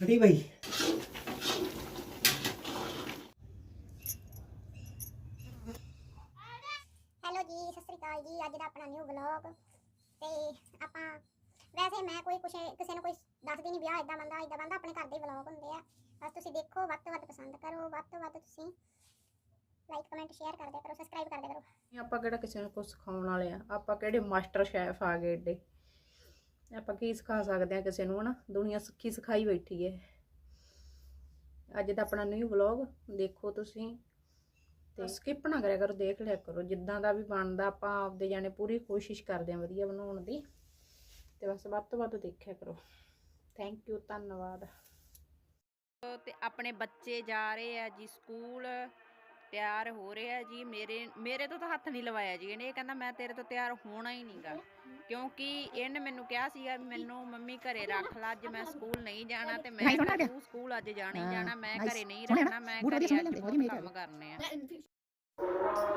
ਫੜੀ ਬਈ ਹੈਲੋ ਜੀ ਸਤਿ ਸ੍ਰੀ ਅਕਾਲ ਜੀ। ਅੱਜ ਦਾ ਆਪਣਾ ਨਿਊ ਵਲੌਗ ਤੇ ਆਪਾਂ ਵੈਸੇ ਮੈਂ ਕੋਈ ਕੁਛ ਕਿਸੇ ਨੂੰ ਕੋਈ ਦੱਸਦੀ ਨਹੀਂ ਵਿਆਹ ਇਦਾਂ ਬੰਦਾ ਇਦਾਂ ਬੰਦਾ ਆਪਣੇ ਘਰ ਦੇ ਵਲੌਗ ਹੁੰਦੇ ਆ। ਬਸ ਤੁਸੀਂ ਦੇਖੋ ਵੱਧ ਤੋਂ ਵੱਧ ਪਸੰਦ ਕਰੋ ਵੱਧ ਤੋਂ ਵੱਧ ਤੁਸੀਂ ਲਾਈਕ ਕਮੈਂਟ ਸ਼ੇਅਰ ਕਰ ਦਿਆ ਕਰੋ ਸਬਸਕ੍ਰਾਈਬ ਕਰ ਦਿਆ ਕਰੋ। ਆਪਾਂ ਕਿਹੜਾ ਕਿਸੇ ਨੂੰ ਕੁਝ ਸਿਖਾਉਣ ਵਾਲੇ ਆ? ਆਪਾਂ ਕਿਹੜੇ ਮਾਸਟਰ ਸ਼ੈਫ ਆ ਗਏ ਏਡੇ? ਆਪਾਂ ਕੀ ਸਿਖਾ ਸਕਦੇ ਆ ਕਿਸੇ ਨੂੰ ਹਨਾ? ਦੁਨੀਆ ਸਿੱਖੀ ਸਿਖਾਈ ਬੈਠੀ ਹੈ ਅੱਜ ਦਾ ਆਪਣਾ ਨਿਊ ਵਲੌਗ ਦੇਖੋ ਤੁਸੀਂ ਤੇ ਸਕਿਪ ਨਾ ਕਰਿਆ ਕਰੋ ਦੇਖ ਲਿਆ ਕਰੋ। ਜਿੱਦਾਂ ਦਾ ਵੀ ਬਣਦਾ ਆਪਾਂ ਆਪਦੇ ਜਾਣੇ ਪੂਰੀ ਕੋਸ਼ਿਸ਼ ਕਰਦੇ ਆ ਵਧੀਆ ਬਣਾਉਣ ਦੀ। ਤੇ ਬਸ ਵੱਧ ਤੋਂ ਵੱਧ ਦੇਖਿਆ ਕਰੋ। ਥੈਂਕ ਯੂ ਧੰਨਵਾਦ। ਤੇ ਆਪਣੇ ਬੱਚੇ ਜਾ ਰਹੇ ਆ ਜੀ ਸਕੂਲ। ਤਿਆਰ ਹੋ ਰਿਹਾ ਜੀ। ਮੇਰੇ ਮੇਰੇ ਤੋਂ ਤਾਂ ਹੱਥ ਨਹੀਂ ਲਵਾਇਆ ਜੀ ਇਹਨੇ। ਇਹ ਕਹਿੰਦਾ ਮੈਂ ਤੇਰੇ ਤੋਂ ਤਿਆਰ ਹੋਣਾ ਹੀ ਨਹੀਂਗਾ। ਕਿਉਂਕਿ ਇਹਨੇ ਮੈਨੂੰ ਕਿਹਾ ਸੀਗਾ ਮੈਨੂੰ ਮੰਮੀ ਘਰੇ ਰੱਖ ਲਾ। ਅੱਜ ਮੈਂ ਸਕੂਲ ਨਹੀਂ ਜਾਣਾ ਤੇ ਮੈਂ ਤੂੰ ਸਕੂਲ ਅੱਜ ਜਾਣਾ ਹੀ ਜਾਣਾ। ਮੈਂ ਘਰੇ ਨਹੀਂ ਰਹਿਣਾ। ਮੈਂ ਘਰੇ ਅੱਜ ਕੰਮ ਕਰਨੇ ਆ।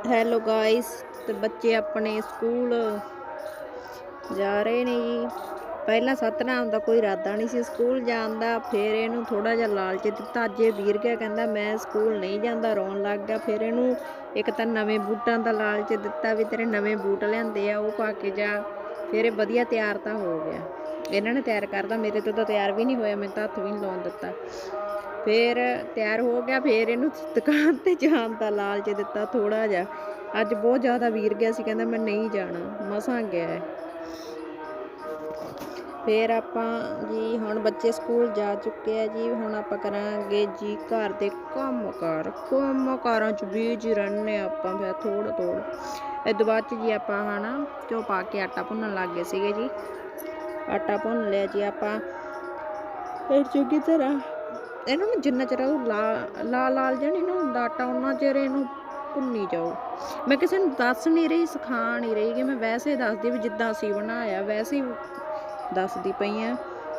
ਹੈਲੋ ਗਾਇਸ ਤੇ ਬੱਚੇ ਆਪਣੇ ਸਕੂਲ ਜਾ ਰਹੇ ਨੇ ਜੀ। ਪਹਿਲਾਂ ਸਤਨਾਮ ਦਾ ਕੋਈ ਇਰਾਦਾ ਨਹੀਂ ਸੀ ਸਕੂਲ ਜਾਣ ਦਾ, ਫਿਰ ਇਹਨੂੰ ਥੋੜਾ ਜਿਹਾ ਲਾਲਚ ਦਿੱਤਾ। ਅੱਜ ਇਹ ਵੀਰ ਗਿਆ ਕਹਿੰਦਾ, ਮੈਂ ਸਕੂਲ ਨਹੀਂ ਜਾਂਦਾ, ਰੋਣ ਲੱਗ ਗਿਆ। ਫਿਰ ਇਹਨੂੰ ਇੱਕ ਤਾਂ ਨਵੇਂ ਬੂਟਾਂ ਦਾ ਲਾਲਚ ਦਿੱਤਾ ਵੀ ਤੇਰੇ ਨਵੇਂ ਬੂਟ ਲਿਆਂਦੇ ਆ, ਉਹ ਪਾ ਕੇ ਜਾ। ਫਿਰ ਇਹ ਵਧੀਆ ਤਿਆਰ ਤਾਂ ਹੋ ਗਿਆ। ਇਹਨਾਂ ਨੇ ਤਿਆਰ ਕਰਦਾ ਮੇਰੇ ਤੋਂ ਤਾਂ ਤਿਆਰ ਵੀ ਨਹੀਂ ਹੋਇਆ, ਮੈਂ ਤਾਂ ਹੱਥ ਵੀ ਨਹੀਂ ਲਾਉਣ ਦਿੱਤਾ। ਫਿਰ ਤਿਆਰ ਹੋ ਗਿਆ, ਫਿਰ ਇਹਨੂੰ ਦੁਕਾਨ ਤੇ ਜਾਣ ਦਾ ਲਾਲਚ ਦਿੱਤਾ ਥੋੜਾ ਜਿਹਾ। ਅੱਜ ਬਹੁਤ ਜ਼ਿਆਦਾ ਵੀਰ ਗਿਆ ਸੀ, ਕਹਿੰਦਾ ਮੈਂ ਨਹੀਂ ਜਾਣਾ, ਮਸਾਂ ਗਿਆ ਫਿਰ ਆਪਾਂ ਜੀ ਹੁਣ ਬੱਚੇ ਸਕੂਲ ਜਾ ਚੁੱਕੇ ਆ ਜੀ, ਹੁਣ ਆਪਾਂ ਕਰਾਂਗੇ ਜੀ ਘਰ ਦੇ ਕੰਮਕਾਰ। ਕੰਮਕਾਰਾਂ ਚ ਬੀਜੀ ਰਹਿੰਦੇ ਹਾਂ ਆਪਾਂ ਫਿਰ ਥੋੜਾ ਥੋੜਾ ਇਹ ਤੋਂ ਬਾਅਦ ਜੀ ਆਪਾਂ ਹਨਾ ਚੋ ਪਾ ਕੇ ਆਟਾ ਭੁੰਨਣ ਲੱਗ ਗਏ ਸੀਗੇ ਜੀ। ਆਟਾ ਭੁੰਨ ਲਿਆ ਜੀ ਆਪਾਂ। ਫਿਰ ਚੁੱਕੀ ਤਰ੍ਹਾਂ ਇਹਨੂੰ ਨਾ ਜਿੰਨਾ ਚਿਰ ਉਹ ਲਾ- ਲਾਲ ਲਾਲ ਜਿਹਾ ਨਾ ਹੁੰਦਾ ਆਟਾ ਉਹਨਾਂ ਚਿਰ ਇਹਨੂੰ ਭੁੰਨੀ ਜਾਓ। ਮੈਂ ਕਿਸੇ ਨੂੰ ਦੱਸ ਨਹੀਂ ਰਹੀ, ਸਿਖਾ ਨਹੀਂ ਰਹੀ ਕਿ ਮੈਂ ਵੈਸੇ ਦੱਸਦੀ ਵੀ ਜਿੱਦਾਂ ਅਸੀਂ ਬਣਾਇਆ, ਵੈਸੇ ਦੱਸਦੀ ਪਈ ਆ।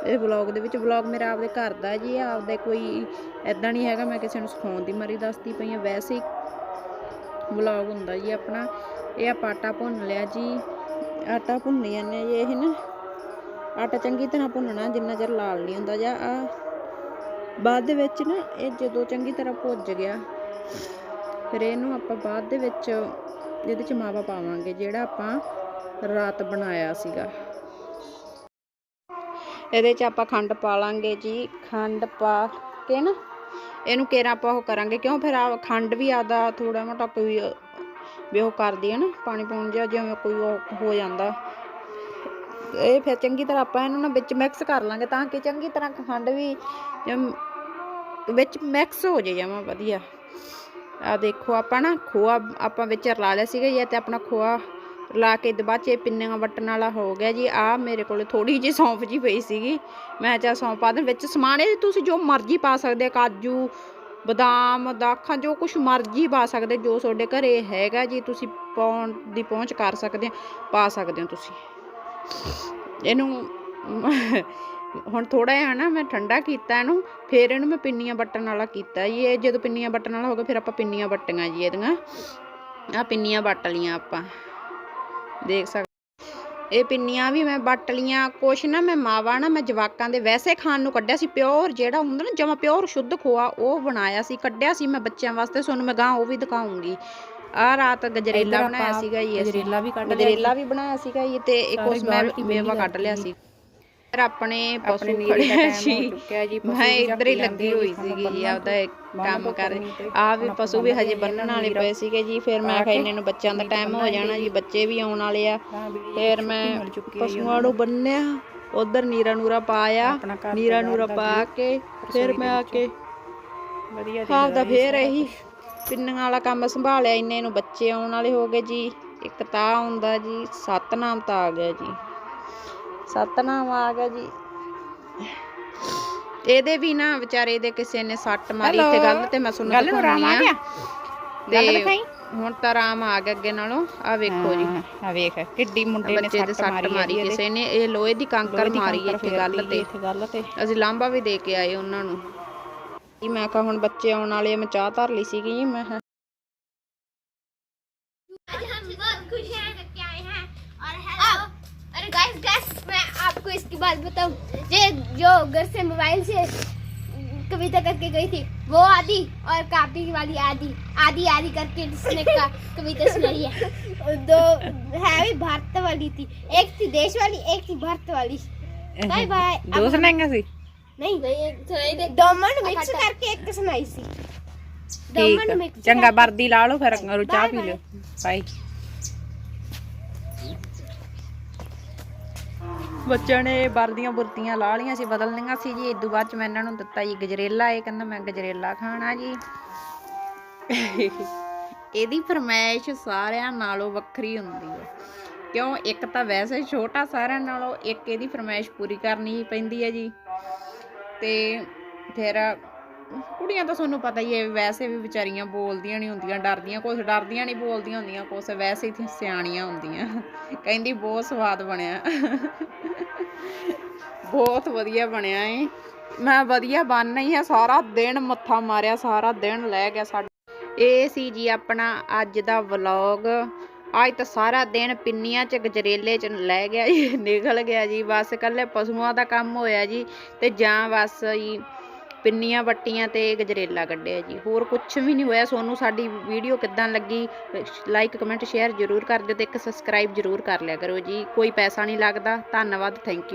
ਇਹ ਵਲੌਗ ਦੇ ਵਿੱਚ ਵਲੌਗ ਮੇਰਾ ਆਪਦੇ ਘਰ ਦਾ ਜੀ, ਆਪਦੇ ਕੋਈ ਐਦਾਂ ਨਹੀਂ ਹੈਗਾ, ਮੈਂ ਕਿਸੇ ਨੂੰ ਸਿਖਾਉਣ ਦੀ ਮਾਰੀ ਦੱਸਦੀ ਪਈ ਆ। ਵੈਸੇ ਹੀ ਵਲੌਗ ਹੁੰਦਾ ਜੀ ਆਪਣਾ। ਇਹ ਆਪਾਂ ਆਟਾ ਭੁੰਨ ਲਿਆ ਜੀ। ਆਟਾ ਭੁੰਨੀ ਜਾਂਦੇ ਜੀ ਇਹ ਨਾ। ਆਟਾ ਚੰਗੀ ਤਰ੍ਹਾਂ ਭੁੰਨਣਾ, ਜਿੰਨਾ ਚਿਰ ਲਾਲ ਨਹੀਂ ਹੁੰਦਾ ਜਾਂ ਆ। ਬਾਅਦ ਦੇ ਵਿੱਚ ਨਾ, ਇਹ ਜਦੋਂ ਚੰਗੀ ਤਰ੍ਹਾਂ ਭੁੱਜ ਗਿਆ, ਫਿਰ ਇਹਨੂੰ ਆਪਾਂ ਬਾਅਦ ਦੇ ਵਿੱਚ, ਇਹਦੇ ਚ ਮਾਵਾ ਪਾਵਾਂਗੇ, ਜਿਹੜਾ ਆਪਾਂ ਰਾਤ ਬਣਾਇਆ ਸੀਗਾ। ਇਹਦੇ ਚ ਆਪਾਂ ਖੰਡ ਪਾ ਲਾਂਗੇ ਜੀ, ਖੰਡ ਪਾ ਕੇ ਨਾ, ਇਹਨੂੰ ਕੇਰਾ ਆਪਾਂ ਉਹ ਕਰਾਂਗੇ, ਕਿਉਂ ਫਿਰ ਆ ਖੰਡ ਵੀ ਆਦਾ ਥੋੜਾ ਮੋਟਾ ਕੋਈ, ਵੀ ਉਹ ਕਰਦੀ ਹੈ ਨਾ, ਪਾਣੀ ਪਾਉਣ ਜਿਹਾ ਜਿਵੇਂ ਕੋਈ ਉਹ ਹੋ ਜਾਂਦਾ। ਇਹ ਫਿਰ ਚੰਗੀ ਤਰ੍ਹਾਂ ਆਪਾਂ ਇਹਨੂੰ ਨਾ ਵਿੱਚ ਮਿਕਸ ਕਰ ਲਾਂਗੇ ਤਾਂ ਕਿ ਚੰਗੀ ਤਰ੍ਹਾਂ ਖੰਡ ਵੀ ਵਿੱਚ ਮਿਕਸ ਹੋ ਜਾਏ ਜਮਾ ਵਧੀਆ। ਆ ਦੇਖੋ ਆਪਾਂ ਨਾ ਖੋਆ, ਆਪਾਂ ਵਿੱਚ ਰਲਾ ਲਿਆ ਸੀਗਾ ਜੀ ਤੇ ਆਪਣਾ ਖੋਆ ਰਲਾ ਕੇ ਦੇ ਬਾਅਦ ਚ ਪਿੰਨੀਆਂ ਵੱਟਣ ਵਾਲਾ ਹੋ ਗਿਆ ਜੀ। ਆ ਮੇਰੇ ਕੋਲ ਥੋੜੀ ਜਿਹੀ ਸੌਂਫ ਜੀ ਪਈ ਸੀਗੀ। ਮੈਂ ਚਾਹ ਸੌਂਫ ਪਾ ਦੇ ਵਿੱਚ ਸਮਾਨ ਇਹ ਤੁਸੀਂ ਜੋ ਮਰਜ਼ੀ ਪਾ ਸਕਦੇ ਕਾਜੂ, ਬਦਾਮ, ਦਾਖਾਂ, ਜੋ ਕੁਝ ਮਰਜ਼ੀ ਪਾ ਸਕਦੇ, ਜੋ ਤੁਹਾਡੇ ਘਰੇ ਹੈਗਾ ਜੀ, ਤੁਸੀਂ ਪਾਉਣ ਦੀ ਪਹੁੰਚ ਕਰ ਸਕਦੇ ਆ, ਪਾ ਸਕਦੇ ਹੋ ਤੁਸੀਂ। ਇਹਨੂੰ ਹੁਣ ਥੋੜਾ ਜਿਹਾ ਨਾ ਮੈਂ ਠੰਡਾ ਕੀਤਾ ਇਹਨੂੰ, ਫਿਰ ਇਹਨੂੰ ਮੈਂ ਪਿੰਨੀਆਂ ਵੱਟਣ ਵਾਲਾ ਕੀਤਾ ਜੀ। ਇਹ ਜਦੋਂ ਪਿੰਨੀਆਂ ਵੱਟਣ ਵਾਲਾ ਹੋ ਗਿਆ, ਫਿਰ ਆਪਾਂ ਪਿੰਨੀਆਂ ਵੱਟੀਆਂ ਜੀ ਇਹਦੀਆਂ। ਆ ਪਿੰਨੀਆਂ ਵੱਟ ਲੀਆਂ ਆਪਾਂ। ਦੇਖ ਸਕਦੇ ਇਹ ਪਿੰਨੀਆਂ ਵੀ ਮੈਂ ਵੱਟ ਲੀਆਂ ਕੁਛ ਨਾ ਮੈਂ ਮਾਵਾ ਨਾ ਮੈਂ ਜਵਾਕਾਂ ਦੇ ਵੈਸੇ ਖਾਣ ਨੂੰ ਕੱਢਿਆ ਸੀ ਪਿਓਰ ਜਿਹੜਾ ਹੁੰਦਾ ਨਾ ਜਮਾ ਪਿਓਰ ਸ਼ੁੱਧ ਖੋਆ ਉਹ ਬਣਾਇਆ ਸੀ ਕੱਢਿਆ ਸੀ ਮੈਂ ਬੱਚਿਆਂ ਵਾਸਤੇ। ਤੁਹਾਨੂੰ ਮੈਂ ਗਾਂ ਉਹ ਵੀ ਦਿਖਾਉਂਗੀ। ਆ ਰਾਤ ਗਜਰੇਲਾ ਬਣਾਇਆ ਸੀਗਾ ਜੀ ਅਸੀਂ। ਗਜਰੇਲਾ ਵੀ ਕੱਢ ਲਿਆ ਗਜਰੇਲਾ ਵੀ ਬਣਾਇਆ ਸੀਗਾ ਜੀ ਤੇ ਇੱਕ ਉਸ ਮੈਂ ਮੇਵਾ ਕੱਢ ਲਿਆ ਸੀ। ਆਪਣੇ ਆਪਣੇ ਪਸ਼ੂ ਖੜੇ ਸੀ। ਮੈਂ ਇੱਧਰ ਹੀ ਲੱਗੀ ਹੋਈ ਸੀਗੀ ਜੀ ਆਪਦਾ ਕੰਮ ਕਰ ਆ ਵੀ ਪਸ਼ੂ ਵੀ ਹਜੇ ਬੰਨਣ ਵਾਲੇ ਪਏ ਸੀਗੇ ਜੀ ਫਿਰ ਮੈਂ ਕਿਹਾ ਇਹਨਾਂ ਨੂੰ ਬੱਚਿਆਂ ਦਾ ਟਾਈਮ ਹੋ ਜਾਣਾ ਜੀ ਬੱਚੇ ਵੀ ਆਉਣ ਵਾਲੇ ਆ। ਫਿਰ ਮੈਂ ਪਸ਼ੂਆਂ ਨੂੰ ਬੰਨਿਆ ਉਧਰ ਨੀਰਾ ਨੂਰਾ ਪਾਇਆ ਨੀਰਾ ਨੂਰਾ ਪਾ ਕੇ ਫਿਰ ਮੈਂ ਆ ਕੇ ਵਧੀਆ ਆਪਦਾ ਫੇਰ ਇਹੀ ਪਿੰਨੀਆਂ ਵਾਲਾ ਕੰਮ ਸੰਭਾਲਿਆ ਇੰਨੇ ਨੂੰ ਬੱਚੇ ਆਉਣ ਵਾਲੇ ਹੋ ਗਏ ਜੀ ਇੱਕ ਤਾਂ ਆਉਂਦਾ ਜੀ ਸਤਨਾਮ ਤਾਂ ਆ ਗਿਆ ਜੀ। ਸਤਨਾਮ ਆ ਗਿਆ ਜੀ। ਇਹਦੇ ਵੀ ਨਾ ਵਿਚਾਰੇ ਦੇ ਕਿਸੇ ਨੇ ਸੱਟ ਮਾਰੀ ਤੇ ਗੱਲ ਤੇ ਮੈਂ ਸੁਣਨ ਗੱਲ ਆ ਗਿਆ? ਗੱਲ ਹੁਣ ਤਾਂ ਆਰਾਮ ਆ ਗਿਆ ਅੱਗੇ ਨਾਲੋਂ। ਆ ਵੇਖੋ ਜੀ। ਆ ਵੇਖ ਕਿੱਡੀ ਮੁੰਡੇ ਨੇ ਸੱਟ ਮਾਰੀ ਕਿਸੇ ਨੇ। ਇਹ ਲੋਹੇ ਦੀ ਕੰਕਰ ਮਾਰੀ ਇੱਥੇ ਗੱਲ ਤੇ। ਅਸੀਂ ਲਾਂਬਾ ਵੀ ਦੇ ਕੇ ਆਏ ਉਹਨਾਂ ਨੂੰ। ਜੀ ਮੈਂ ਕਿਹਾ ਹੁਣ ਬੱਚੇ ਆਉਣ ਵਾਲੇ ਮੈਂ ਚਾਹ ਧਰ ਲਈ ਸੀਗੀ। ਜੀ ਮੈਂ ਕੁਝ ਹੈ ਰੱਖਿਆ ਹੈ। ਔਰ ਹੈਲੋ गाइस गाइस मैं आपको इसकी बात बताऊँ। ये जो घर से मोबाइल से कविता करके गई थी वो आदि और कापी वाली आदि आदि आदि करके जिसने का कविता सुनाई है। दो है भी भारत वाली थी। एक थी देश वाली एक थी भारत वाली। Bye bye. दो सुनाएँगे सी नहीं भाई एक सुनाई दे। दोमन मिक्स करके एक सुनाई सी दोमन मिक्स चंगा बर्दी ला लो फिर चाय पी लो बाय। ਬੱਚਿਆਂ ਨੇ ਵਰਦੀਆਂ ਬੁਰਤੀਆਂ ਲਾ ਲੀਆਂ ਸੀ, ਬਦਲਣੀਆਂ ਸੀ ਜੀ। ਇਦੋਂ ਬਾਅਦ ਚ ਮੈਂ ਇਹਨਾਂ ਨੂੰ ਦਿੱਤਾ ਜੀ ਗਜਰੇਲਾ। ਇਹ ਕਹਿੰਦਾ ਮੈਂ ਗਜਰੇਲਾ ਖਾਣਾ ਜੀ। ਇਹਦੀ ਫਰਮਾਇਸ਼ ਸਾਰਿਆਂ ਨਾਲੋਂ ਵੱਖਰੀ ਹੁੰਦੀ ਹੈ। ਕਿਉਂ? ਇੱਕ ਤਾਂ ਵੈਸੇ ਛੋਟਾ ਸਾਰਿਆਂ ਨਾਲੋਂ, ਇੱਕ ਇਹਦੀ ਫਰਮਾਇਸ਼ ਪੂਰੀ ਕਰਨੀ ਪੈਂਦੀ ਹੈ ਜੀ। ਤੇ ਫਿਰ ਕੁੜੀਆਂ ਤਾਂ ਤੁਹਾਨੂੰ ਪਤਾ ਹੀ ਹੈ, ਵੈਸੇ ਵੀ ਵਿਚਾਰੀਆਂ ਬੋਲਦੀਆਂ ਨਹੀਂ ਹੁੰਦੀਆਂ, ਡਰਦੀਆਂ ਕੁਛ, ਡਰਦੀਆਂ ਨਹੀਂ ਬੋਲਦੀਆਂ ਹੁੰਦੀਆਂ, ਕੁਛ ਵੈਸੇ ਹੀ ਸਿਆਣੀਆਂ ਹੁੰਦੀਆਂ। ਕਹਿੰਦੀ ਬਹੁਤ ਸਵਾਦ ਬਣਿਆ। ਬਹੁਤ ਵਧੀਆ ਬਣਿਆ ਏ। ਮੈਂ ਵਧੀਆ ਬਣ ਨਹੀਂ ਆ ਸਾਰਾ ਦਿਨ ਮੱਥਾ ਮਾਰਿਆ, ਸਾਰਾ ਦਿਨ ਲੈ ਗਿਆ ਸਾਡਾ। ਇਹ ਸੀ ਜੀ ਆਪਣਾ ਅੱਜ ਦਾ ਵਲੌਗ। ਅੱਜ ਤਾਂ ਸਾਰਾ ਦਿਨ ਪਿੰਨੀਆਂ ਚ, ਗਜਰੇਲੇ ਚ ਲੈ ਗਿਆ ਜੀ, ਨਿਕਲ ਗਿਆ ਜੀ। ਬਸ ਇਕੱਲੇ ਪਸ਼ੂਆਂ ਦਾ ਕੰਮ ਹੋਇਆ ਜੀ ਤੇ ਜਾਂ ਬਸ ਜੀ ਪਿੰਨੀਆਂ ਵੱਟੀਆਂ ਤੇ ਗਜਰੇਲਾ ਕੱਢਿਆ ਜੀ। ਹੋਰ ਕੁਝ ਵੀ ਨਹੀਂ ਹੋਇਆ। ਸੋਨੂੰ ਸਾਡੀ ਵੀਡੀਓ ਕਿੱਦਾਂ ਲੱਗੀ ਲਾਈਕ ਕਮੈਂਟ ਸ਼ੇਅਰ ਜ਼ਰੂਰ ਕਰ ਦਿਓ ਤੇ ਇੱਕ ਸਬਸਕ੍ਰਾਈਬ ਜ਼ਰੂਰ ਕਰ ਲਿਆ ਕਰੋ ਜੀ। ਕੋਈ ਪੈਸਾ ਨਹੀਂ ਲੱਗਦਾ। ਧੰਨਵਾਦ। Thank you